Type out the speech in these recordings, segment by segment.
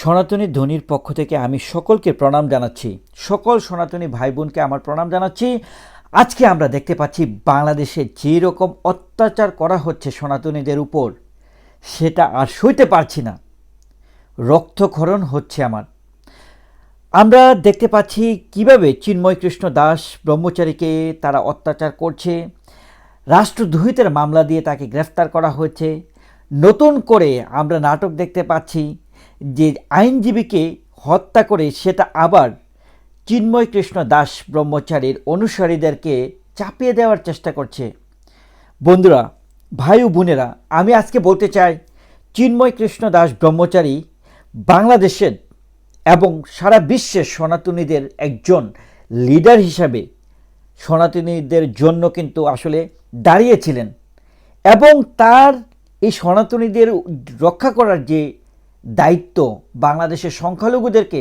সনাতনী ধ্বনির পক্ষ থেকে আমি সকলকে প্রণাম জানাচ্ছি। সকল সনাতনী ভাই বোনকে আমার প্রণাম জানাচ্ছি। আজকে আমরা দেখতে পাচ্ছি বাংলাদেশে যে রকম অত্যাচার করা হচ্ছে সনাতনীদের উপর, সেটা আর সইতে পারছি না। রক্তক্ষরণ হচ্ছে আমার। আমরা দেখতে পাচ্ছি কীভাবে চিন্ময় কৃষ্ণ দাস ব্রহ্মচারীকে তারা অত্যাচার করছে রাষ্ট্রদ্রোহিতের মামলা দিয়ে তাকে গ্রেফতার করা হয়েছে। নতুন করে আমরা নাটক দেখতে পাচ্ছি যে আইনজীবীকে হত্যা করে সেটা আবার চিন্ময় কৃষ্ণ দাস ব্রহ্মচারীর অনুসারীদেরকে চাপিয়ে দেওয়ার চেষ্টা করছে। বন্ধুরা, ভাই ও বোনেরা, আমি আজকে বলতে চাই, চিন্ময় কৃষ্ণ দাস ব্রহ্মচারী বাংলাদেশের এবং সারা বিশ্বের সনাতনীদের একজন লিডার হিসাবে সনাতনীদের জন্য কিন্তু আসলে দাঁড়িয়েছিলেন এবং তার এই সনাতনীদের রক্ষা করার যে দায়িত্ব বাংলাদেশের সংখ্যালঘুদেরকে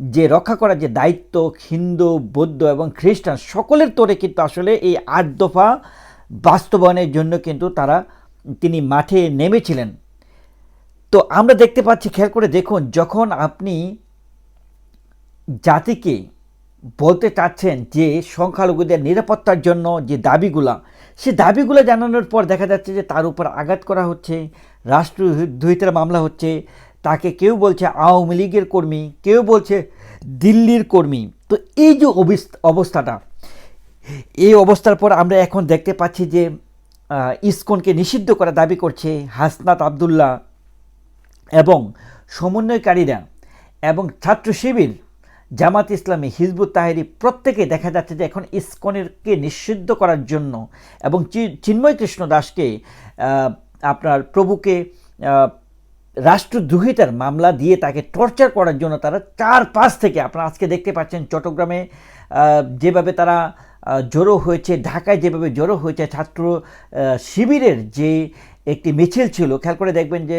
যে রক্ষা করার যে দায়িত্ব, হিন্দু, বৌদ্ধ এবং খ্রিস্টান, সকলের তোরে কিন্তু আসলে এই আট দফা বাস্তবায়নের জন্য কিন্তু তারা তিনি মাঠে নেমেছিলেন। তো আমরা দেখতে পাচ্ছি, খেয়াল করে দেখুন, যখন আপনি জাতিকে বলতে চাচ্ছেন যে সংখ্যালঘুদের নিরাপত্তার জন্য যে দাবিগুলা, সে দাবিগুলো জানানোর পর দেখা যাচ্ছে যে তার উপর আঘাত করা হচ্ছে। রাষ্ট্রদ্রোহিতার মামলা হচ্ছে, তাকে কেউ বলছে আওয়ামী লীগের কর্মী, কেউ বলছে দিল্লির কর্মী। তো এই যে অবস্থাটা, এই অবস্থার পর আমরা এখন দেখতে পাচ্ছি যে ইসকনকে নিষিদ্ধ করা দাবি করছে হাসনাত আবদুল্লাহ এবং সমন্বয়কারীরা এবং ছাত্র শিবির জামাত ইসলামী হিজবুত তাহেরি প্রত্যেকে দেখা যাচ্ছে যে এখন ইসকনেরকে নিষিদ্ধ করার জন্য এবং চিন্ময় কৃষ্ণ দাসকে আপনার প্রভুকে রাষ্ট্রদ্রোহিতার মামলা দিয়ে তাকে টর্চার করার জন্য তারা চার পাঁচ থেকে, আপনারা আজকে দেখতে পাচ্ছেন চট্টগ্রামে যেভাবে তারা জড়ো হয়েছে, ঢাকায় যেভাবে জড়ো হয়েছে ছাত্র শিবিরের যে একটি মিছিল ছিল, খেয়াল করে দেখবেন যে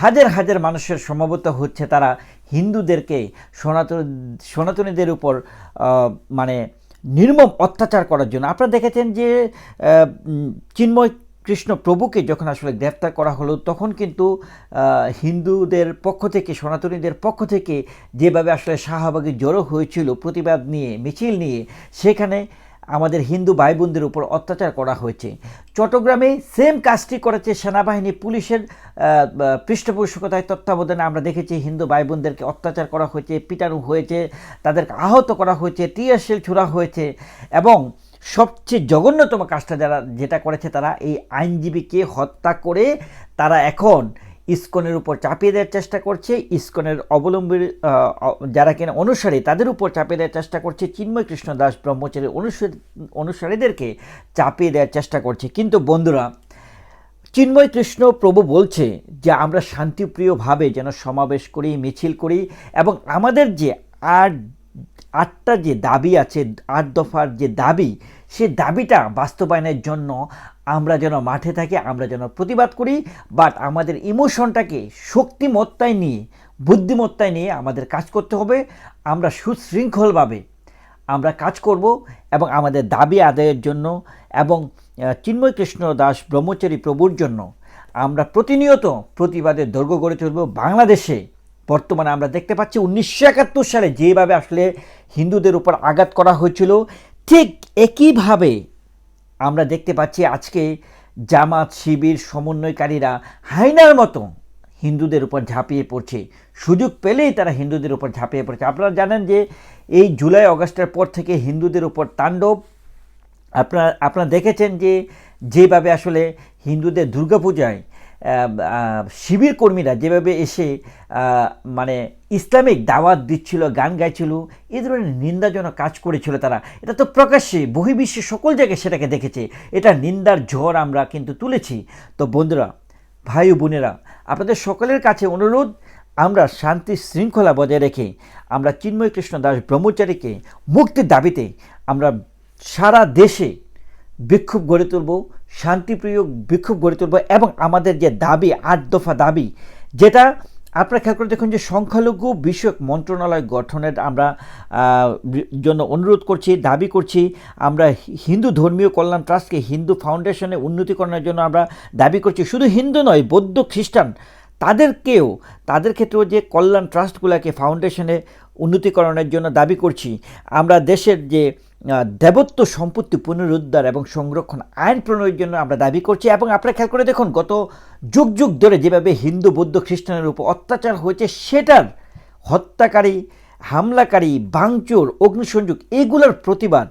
হাজার হাজার মানুষের সমাবেত হচ্ছে তারা হিন্দুদেরকে, সনাতন, সনাতনীদের উপর মানে নির্মম অত্যাচার করার জন্য। আপনারা দেখেছেন যে চিন্ময় কৃষ্ণ প্রভুকে যখন আসলে গ্রেফতার করা হলো, তখন কিন্তু হিন্দুদের পক্ষ থেকে, সনাতনীদের পক্ষ থেকে যেভাবে আসলে শাহবাগে জড়ো হয়েছিল, প্রতিবাদ নিয়ে, মিছিল নিয়ে, সেখানে আমাদের হিন্দু ভাই বোনদের উপর অত্যাচার করা হয়েছে। চট্টগ্রামে সেম কাজটি করেছে সেনাবাহিনী, পুলিশের পৃষ্ঠপোষকতায় তত্ত্বাবধানে আমরা দেখেছি হিন্দু ভাই বোনদেরকে অত্যাচার করা হয়েছে, পিটানো হয়েছে, তাদেরকে আহত করা হয়েছে টিয়ারশেল ছোড়া হয়েছে এবং সবচেয়ে জঘন্যতম কাজটা যারা, যেটা করেছে তারা, এই আইনজীবীকে হত্যা করে তারা এখন ইস্কনের উপর চাপিয়ে দেওয়ার চেষ্টা করছে। ইস্কনের অবলম্বী যারা কিনা অনুসারী, তাদের উপর চাপিয়ে দেওয়ার চেষ্টা করছে। চিন্ময় কৃষ্ণ দাস ব্রহ্মচারী অনুসারী, অনুসারীদেরকে চাপিয়ে দেওয়ার চেষ্টা করছে। কিন্তু বন্ধুরা, চিন্ময় কৃষ্ণ প্রভু বলছে যে, আমরা শান্তিপ্রিয়ভাবে যেন সমাবেশ করি, মিছিল করি এবং আমাদের যে আট, আটটা যে দাবি আছে, আট দফার যে দাবি সে দাবিটা বাস্তবায়নের জন্য আমরা যেন মাঠে থাকি, আমরা যেন প্রতিবাদ করি বাট আমাদের ইমোশনটাকে শক্তিমত্তায় নিয়ে, বুদ্ধিমত্তায় নিয়ে আমাদের কাজ করতে হবে। আমরা সুশৃঙ্খলভাবে আমরা কাজ করব এবং আমাদের দাবি আদায়ের জন্য এবং চিন্ময় কৃষ্ণ দাস ব্রহ্মচারী প্রভুর জন্য আমরা প্রতিনিয়ত প্রতিবাদের দৈর্ঘ্য গড়ে তুলব। বাংলাদেশে বর্তমানে আমরা দেখতে পাচ্ছি উনিশশো একাত্তর সালে যেভাবে আসলে হিন্দুদের উপর আঘাত করা হয়েছিল ঠিক একইভাবে আমরা দেখতে পাচ্ছি আজকে জামাত শিবির সমন্বয়কারীরা হাইনার মতো হিন্দুদের উপর ঝাঁপিয়ে পড়ছে। সুযোগ পেলেই তারা হিন্দুদের উপর ঝাঁপিয়ে পড়ছে। আপনারা জানেন যে এই জুলাই, অগস্টের পর থেকে হিন্দুদের উপর তাণ্ডব। আপনারা আপনারা দেখেছেন যে যেভাবে আসলে হিন্দুদের দুর্গাপূজায় শিবির কর্মীরা যেভাবে এসে মানে ইসলামিক দাওয়াত দিচ্ছিল, গান গাইছিল এই ধরনের নিন্দাজনক কাজ করেছিল তারা। এটা তো প্রকাশ্যে বহির্বিশ্বে সকল জায়গায় সেটাকে দেখেছে। এটা নিন্দার ঝড় আমরা কিন্তু তুলেছি। তো বন্ধুরা, ভাই বোনেরা, আপনাদের সকলের কাছে অনুরোধ, আমরা শান্তি শৃঙ্খলা বজায় রেখে, আমরা চিন্ময় কৃষ্ণ দাস ব্রহ্মচারীকে মুক্তির দাবিতে আমরা সারা দেশে বিক্ষোভ গড়ে তুলব। শান্তিপ্রিয় বিক্ষোভ গড়ে তুলব এবং আমাদের যে দাবি, আট দফা দাবি, যেটা আপনারা খেয়াল করে দেখুন যে সংখ্যালঘু বিষয়ক মন্ত্রণালয় গঠনের আমরা জন্য অনুরোধ করছি, দাবি করছি, আমরা হিন্দু ধর্মীয় কল্যাণ ট্রাস্টকে হিন্দু ফাউন্ডেশনে উন্নতিকরণের জন্য আমরা দাবি করছি। শুধু হিন্দু নয়, বৌদ্ধ, খ্রিস্টান, তাদেরকেও, তাদের ক্ষেত্রেও যে কল্যাণ ট্রাস্টগুলোকে ফাউন্ডেশনে উন্নতিকরণের জন্য দাবি করছি। আমরা দেশের যে দেবত্ব সম্পত্তি পুনরুদ্ধার এবং সংরক্ষণ আইন প্রণয়ের জন্য আমরা দাবি করছি এবং আপনারা খেয়াল করে দেখুন, গত যুগ যুগ ধরে যেভাবে হিন্দু, বৌদ্ধ, খ্রিস্টানের উপর অত্যাচার হয়েছে, সেটার হত্যাকারী, হামলাকারী বাংচোর অগ্নিসংযোগ, এগুলোর প্রতিবাদ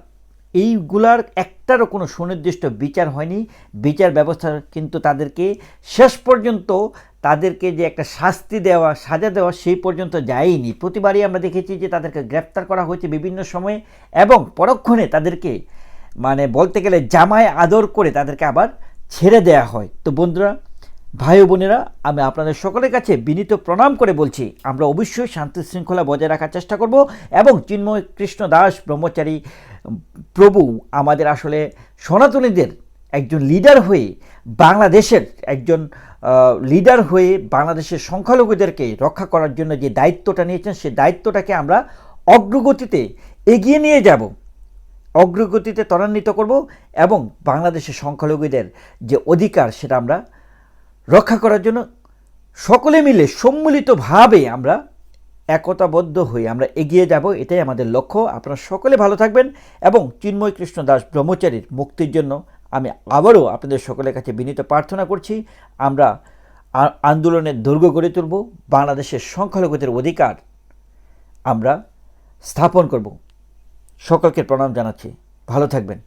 এইগুলার একটারও কোনো সুনির্দিষ্ট বিচার হয়নি। বিচার ব্যবস্থা কিন্তু তাদেরকে শেষ পর্যন্ত তাদেরকে যে একটা শাস্তি দেওয়া, সাজা দেওয়া সেই পর্যন্ত যায়নি। প্রতিবারই আমরা দেখেছি যে তাদেরকে গ্রেপ্তার করা হয়েছে বিভিন্ন সময়ে এবং পরক্ষণে তাদেরকে মানে বলতে গেলে জামায় আদর করে তাদেরকে আবার ছেড়ে দেয়া হয়। তো বন্ধুরা ভাই বোনেরা, আমি আপনাদের সকলের কাছে বিনীত প্রণাম করে বলছি। আমরা অবশ্যই শান্তি শৃঙ্খলা বজায় রাখার চেষ্টা করব এবং চিন্ময় কৃষ্ণ দাস, ব্রহ্মচারী প্রভু আমাদের আসলে সনাতনীদের একজন লিডার হয়ে বাংলাদেশের একজন লিডার হয়ে বাংলাদেশের সংখ্যালঘুদেরকে রক্ষা করার জন্য যে দায়িত্বটা নিয়েছেন সেই দায়িত্বটাকে আমরা অগ্রগতিতে এগিয়ে নিয়ে যাব। অগ্রগতিতে ত্বরান্বিত করব এবং বাংলাদেশের সংখ্যালঘুদের যে অধিকার, সেটা আমরা রক্ষা করার জন্য সকলে মিলে, সম্মিলিতভাবে আমরা একতাবদ্ধ হয়ে আমরা এগিয়ে যাব, এটাই আমাদের লক্ষ্য। আপনারা সকলে ভালো থাকবেন এবং চিন্ময় কৃষ্ণ দাস ব্রহ্মচারীর মুক্তির জন্য আমি আবারও আপনাদের সকলের কাছে বিনীত প্রার্থনা করছি। আমরা আন্দোলনের দৈর্ঘ্য গড়ে তুলব, বাংলাদেশের সংখ্যালঘুদের অধিকার আমরা স্থাপন করব। সকলকে প্রণাম জানাচ্ছি। ভালো থাকবেন।